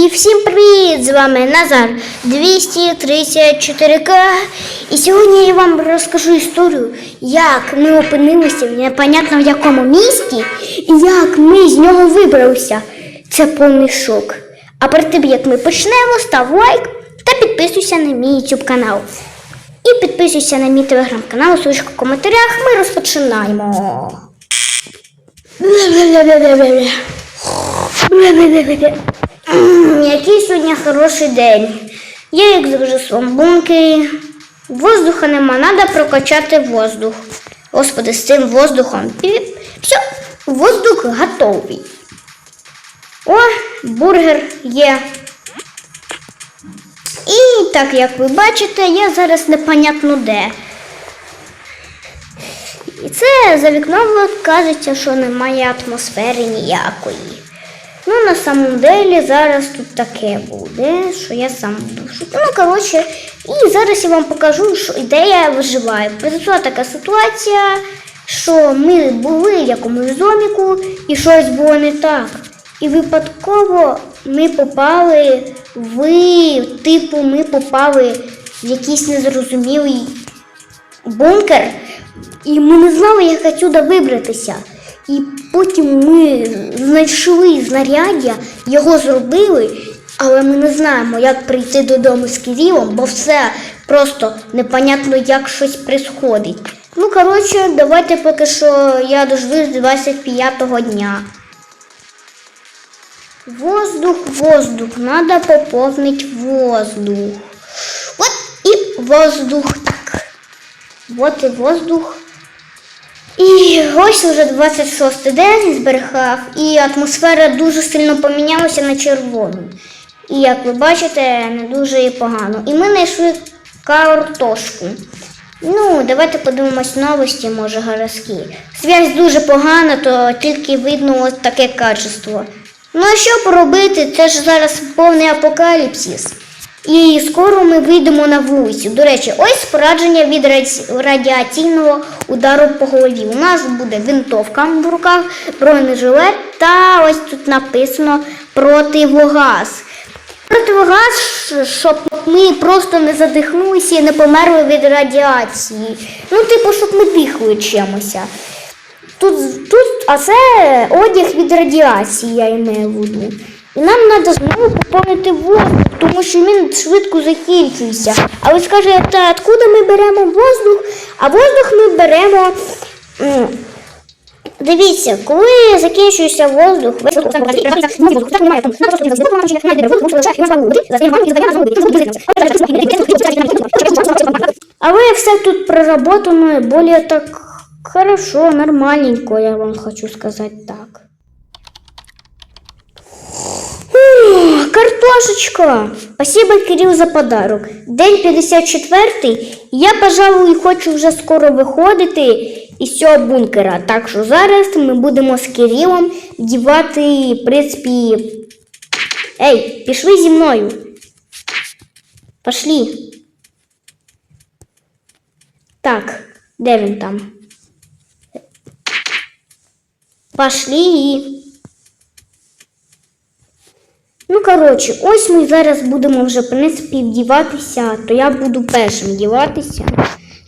І всім привіт! З вами Назар 234К. І сьогодні я вам розкажу історію, як ми опинилися в непонятно в якому місті і як ми з нього вибралися. Це повний шок. А перед тим як ми почнемо, став лайк та підписуйся на мій YouTube канал. І підписуйся на мій телеграм-канал, ссылочка в коментарях. Ми розпочинаємо. Який сьогодні хороший день. Я як завжди бункері. Воздуха нема, треба прокачати воздух. Господи, з цим воздухом. Все, воздух готовий. О, бургер є. І так, як ви бачите, я зараз непонятно де. І це за вікном кажеться, що немає атмосфери ніякої. Ну, на самом деле зараз тут таке буде, що я сам буду. Ну, коротше, і зараз я вам покажу, що де я виживаю. Така ситуація, що ми були в якомусь доміку і щось було не так. І випадково ми попали в, типу, ми попали в якийсь незрозумілий бункер, і ми не знали, як отсюда вибратися. І потім ми знайшли знаряддя, його зробили, але ми не знаємо, як прийти додому з Кирилом, бо все просто непонятно, як щось происходить. Ну, коротше, давайте поки що я дождусь 25-го дня. Воздух, воздух, надо поповнить воздух. Вот і воздух так. Вот і воздух. І ось уже 26 день зберігав, і атмосфера дуже сильно помінялася на червону. І як ви бачите, не дуже і погано. І ми знайшли картошку. Ну, давайте подивимось новості, може, городські. Связь дуже погана, то тільки видно ось таке качество. Ну а що поробити? Це ж зараз повний апокаліпсис. І скоро ми вийдемо на вулицю. До речі, ось спорадження від радіаційного удару по голові. У нас буде винтовка в руках, бронежилет та ось тут написано противогаз. Противогаз, щоб ми просто не задихнулися і не померли від радіації. Ну, типу, щоб ми дихали чимося. Тут, тут, а це одяг від радіації, я маю в виду. І нам треба знову поповнити воздух, тому що він швидко закінчується. А ви скажете, откуда ми беремо воздух? А воздух ми беремо. Дивіться, коли закінчується воздух, весь але все тут проработано і более так хорошо, нормальненько, я вам хочу сказать так. Ух, Картошечка! Спасибо, Кирилл, за подарок. День 54. Я, пожалуй, хочу вже скоро виходити із цього бункера. Так що зараз ми будемо з Кирилом вдівати, в принципі. Ей, пішли зі мною. Пошли. Так, де він там? Пошли. Ну, коротше, ось ми зараз будемо вже, в принципі, вдіватися, то я буду першим вдіватися.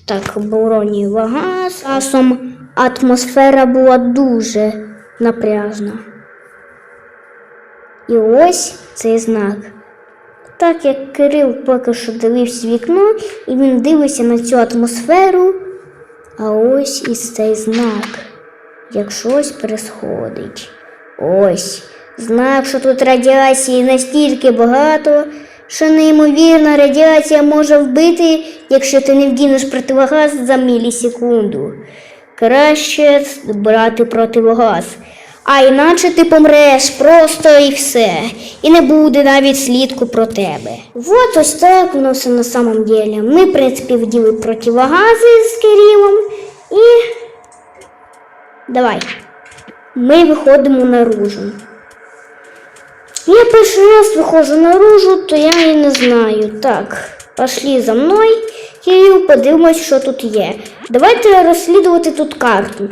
Так, бороні вага з часом атмосфера була дуже напряжна. І ось цей знак. Так як Кирил поки що дивився вікно, і він дивиться на цю атмосферу, а ось і цей знак, як щось присходить. Ось. Знак, що тут радіації настільки багато, що неймовірна радіація може вбити, якщо ти не вдінеш противогаз за мілісекунду. Краще брати противогаз. А іначе ти помреш просто і все. І не буде навіть слідку про тебе. Вот ось так воно все на самом деле. Ми, в принципі, вділи противогази з Кирилом і. Давай. Ми виходимо наружу. Я перший раз виходжу наружу, то я і не знаю. Так, пошли за мною, Кирил, подивимось, що тут є. Давайте розслідувати тут карту.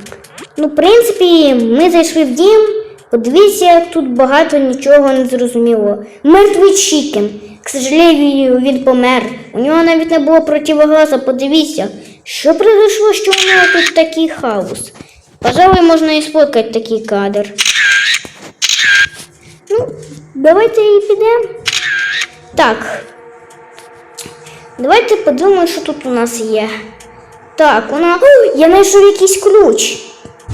Ну, в принципі, ми зайшли в дім, Подивіться, тут багато нічого не зрозуміло. Мертвий Чікен. К сожалению, він помер. У нього навіть не було противоглаза. Подивіться, що произошло, що у нього тут такий хаос. Пожалуй, можна і сфоткати такий кадр. Ну, давайте і підемо. Так. Давайте подумаємо, що тут у нас є. Так, вона. О, я знайшов якийсь ключ.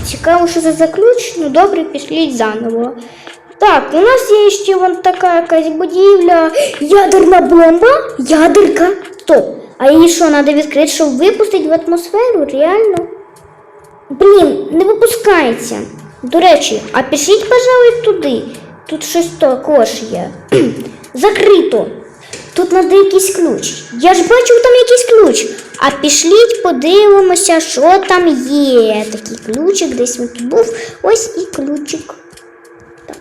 Цікаво, що це за ключ. Ну добре, пішліть заново. Так, у нас є ще вон така якась будівля. Ядерна бомба? Ядерка? Стоп. А її що, треба відкрити, щоб випустити в атмосферу? Реально? Блін, не випускається. До речі, а пішліть, пожалуй, туди. Тут щось також є. Закрито. Тут треба якийсь ключ. Я ж бачив там якийсь ключ. А пішліть, подивимося, що там є. Такий ключик, десь він тут був. Ось і ключик. Так,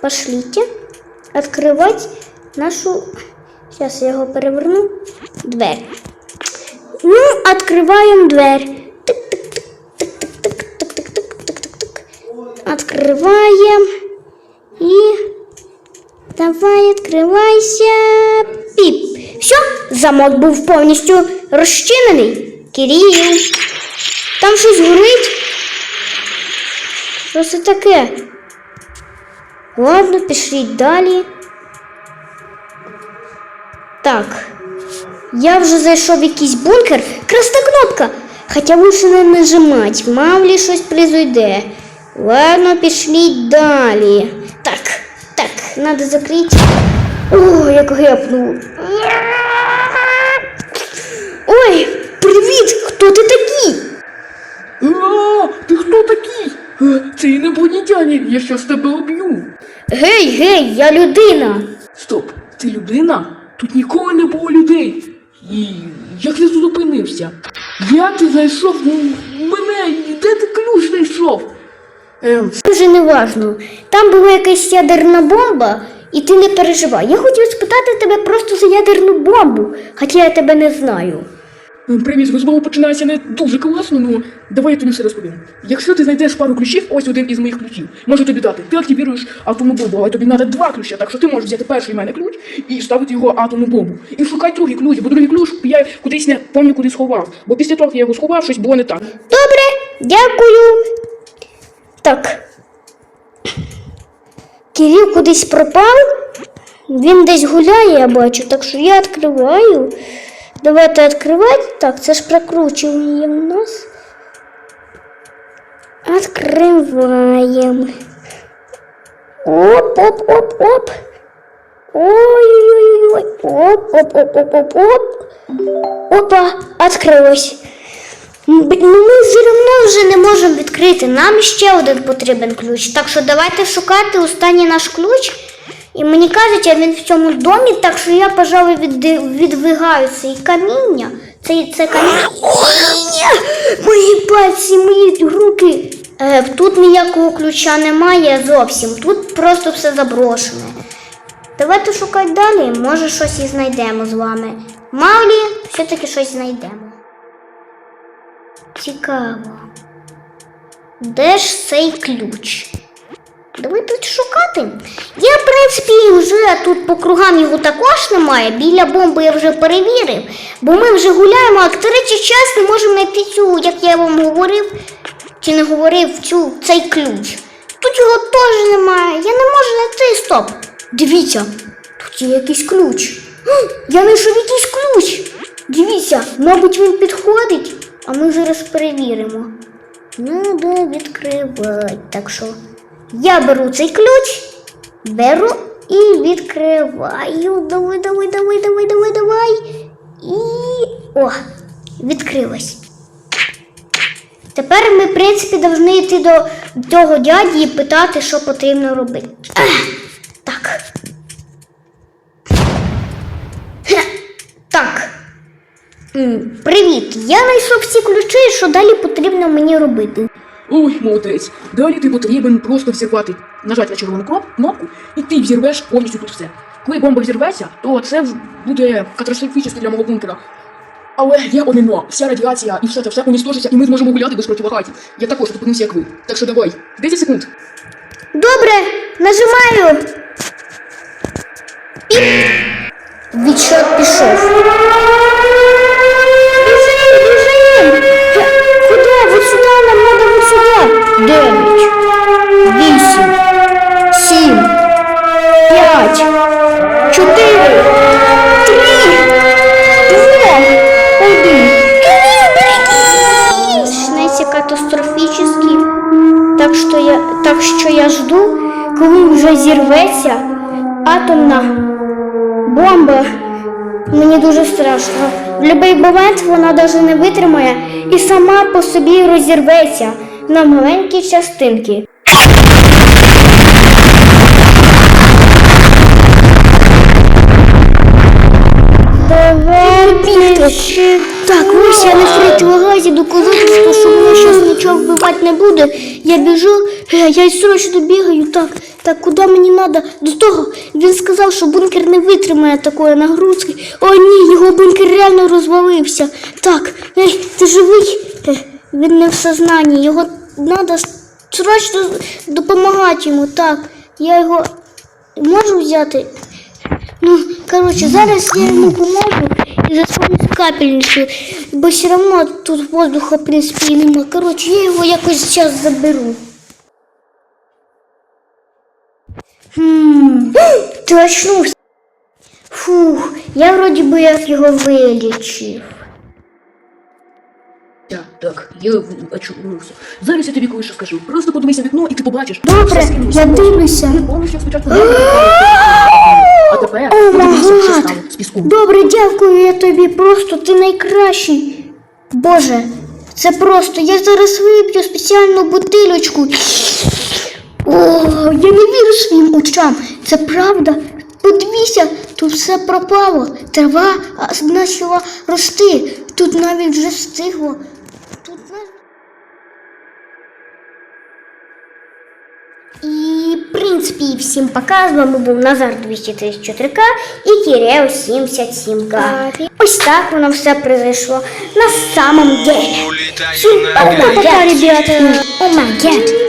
пошліть. Відкривати нашу. Зараз я його переверну. Дверь. Ну, відкриваємо дверь. Тик-тик-тик-тик-тик-тик-тик-тик-тик. Открываем. И давай открывайся. Піп. Все, замок був повністю розчинений. Кирил. Там щось горить. Що це таке? Ладно, пішліть далі. Так. Я вже зайшов в якийсь бункер. Красна кнопка. Хоча лучше не нажимать, мав ли щось произойде. Ладно, пішліть далі. Надо закрити. О, як гепнув. Ой, привіт! Хто ти такий? А, ти хто такий? Е, Це інопланетяне, я щас тебе уб'ю. Гей, гей, я людина. Стоп, ти людина? Тут ніколи не було людей. І як я тут опинився? Як ти зайшов в мене? Де ти ключ знайшов? Ем, Дуже неважно. Там була якась ядерна бомба, і ти не переживай. Я хотів спитати тебе просто за ядерну бомбу, хоча я тебе не знаю. Ем, Привіт, розмова починається не дуже класно, ну давай я тобі все розповім. Якщо ти знайдеш пару ключів, ось один із моїх ключів. Можу тобі дати. Ти активіруєш атомну бомбу, але тобі треба два ключа, так що ти можеш взяти перший в мене ключ і ставити його атомну бомбу. І шукай другий ключ, бо другий ключ я кудись не пам'ятаю, куди сховав. Бо після того, як я його сховав, щось було не так. Добре, дякую. Так. Кирил кудись пропав. Він десь гуляє, я бачу, так що я відкриваю. Давайте відкривати. Так, це ж прокручування є у нас. Відкриваємо. Оп, оп, оп, оп. Ой-ой-ой. Оп, оп, оп, оп, оп, оп. Опа, відкрилось. Ну, ми все одно вже не можемо відкрити. Нам ще один потрібен ключ. Так що давайте шукати останній наш ключ. І мені кажуть, а він в цьому домі, так що я, пожалуй, відди- відвигаю цей каміння. Це, це каміння. Мої пальці, мої руки. Е, тут ніякого ключа немає зовсім. Тут просто все заброшене. Давайте шукати далі, може щось і знайдемо з вами. Мавлі, все-таки щось знайдемо. Цікаво. Де ж цей ключ? Давай тут шукати. Я, в принципі, вже тут по кругам його також немає. Біля бомби я вже перевірив, бо ми вже гуляємо, а третій час не можемо знайти цю, як я вам говорив, чи не говорив цю, цей ключ. Тут його теж немає. Я не можу знайти. Стоп. Дивіться, тут є якийсь ключ. Я знайшов якийсь ключ. Дивіться, мабуть, він підходить, а ми зараз перевіримо. Надо відкривати. Так що я беру цей ключ, беру і відкриваю. Давай, давай, давай, давай, давай, давай. І. О, відкрилось. Тепер ми, в принципі, повинні йти до цього дяді і питати, що потрібно робити. Так. Так. Привіт. Я знайшов всі ключі, що далі потрібно мені робити. Ой, молодець. Далі ти потрібен просто взірвати, нажати на червону кноп- кнопку, і ти взірвеш повністю тут все. Коли бомба взірветься, то це буде катастрофічно для мого бункера. Але є один. Вся радіація і все це все уністожиться, і ми зможемо гуляти без противогазів. Я також зупинився, як ви. Так що давай, 10 секунд. Добре, нажимаю. І відчот пішов. Бомба. Мені дуже страшно. В будь-який момент вона навіть не витримає і сама по собі розірветься на маленькі частинки. Так, ось я на противогазі доказательство, що мене зараз нічого вбивати не буде. Я біжу, е, я срочно бігаю. Так, так, куди мені треба? До того він сказав, що бункер не витримає такої нагрузки. О, ні, його бункер реально розвалився. Так, ей, ти живий? Е, Він не в сознанні. Його треба срочно допомагати йому. Так, я його можу взяти. Ну, короче, зараз я ему помогу и заспомню капельницу, бо все равно тут воздуха, в принципе, и нема. Короче, я его якось сейчас заберу. Хм, ти очнувся. Фух, я вроді би як його вилічив. Так, так, я очнувся. Зараз я тобі кое-що скажу. Просто подивися в вікно і ти побачиш. Добре, я дивлюся. Він повністю спочатку З піску. Добре, дякую я тобі. Просто ти найкращий. Боже, це просто. Я зараз вип'ю спеціальну бутилочку. О, я не вірю своїм очам. Це правда. Подивіться, тут все пропало. Трава почала рости. Тут навіть вже встигло. І, принципі, всім пока. З вами був Назар 234К і Кірео 77К. Ось так воно все произошло на самом деле. Улетай Всім пока, пока, ребята. О май гад.